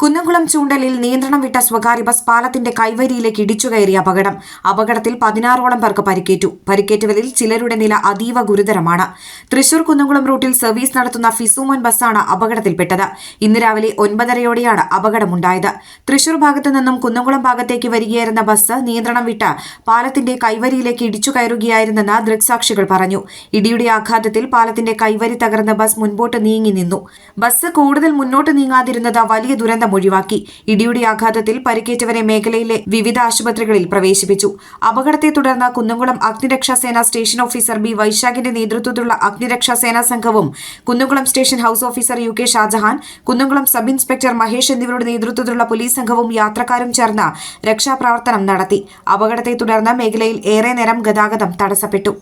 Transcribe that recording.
കുന്നംകുളം ചൂണ്ടലിൽ നിയന്ത്രണം വിട്ട സ്വകാര്യ ബസ് പാലത്തിന്റെ കൈവരിയിലേക്ക് ഇടിച്ചുകയറിയ അപകടം. അപകടത്തിൽ പതിനാറോളം പേർക്ക് പരിക്കേറ്റു. പരിക്കേറ്റവരിൽ ചിലരുടെ നില അതീവ ഗുരുതരമാണ്. തൃശൂർ കുന്നംകുളം റൂട്ടിൽ സർവീസ് നടത്തുന്ന ഫിസൂമോൻ ബസ്സാണ് അപകടത്തിൽപ്പെട്ടത്. ഇന്ന് രാവിലെ ഒൻപതരയോടെയാണ് അപകടമുണ്ടായത്. തൃശൂർ ഭാഗത്തു നിന്നും കുന്നംകുളം ഭാഗത്തേക്ക് വരികയായിരുന്ന ബസ് നിയന്ത്രണം വിട്ട പാലത്തിന്റെ കൈവരിയിലേക്ക് ഇടിച്ചു കയറുകയായിരുന്നെന്ന് ദൃക്സാക്ഷികൾ പറഞ്ഞു. ഇടിയുടെ ആഘാതത്തിൽ പാലത്തിന്റെ കൈവരി തകർന്ന ബസ് മുൻപോട്ട് നീങ്ങി നിന്നു. ബസ് കൂടുതൽ മുന്നോട്ട് നീങ്ങാതിരുന്നത് വലിയ ദുരന്തം ഒഴിവാക്കി. ഇടിയുടെ ആഘാതത്തിൽ പരിക്കേറ്റവരെ മേഖലയിലെ വിവിധ ആശുപത്രികളിൽ പ്രവേശിപ്പിച്ചു. അപകടത്തെ തുടർന്ന് കുന്നംകുളം അഗ്നിരക്ഷാസേന സ്റ്റേഷൻ ഓഫീസർ ബി വൈശാഖിന്റെ നേതൃത്വത്തിലുള്ള അഗ്നിരക്ഷാസേന സംഘവും Kunnamkulam station house officer U K Shajahan Kunnamkulam sub inspector Mahesh എന്നിവരുടെ നേതൃത്വത്തിലുള്ള പോലീസ് സംഘവും യാത്രക്കാരും ചേർന്ന് രക്ഷാപ്രവർത്തനം നടത്തി. അപകടത്തെ തുടർന്ന് മേഖലയിൽ ഏറെ നേരം ഗതാഗതം തടസ്സപ്പെട്ടു.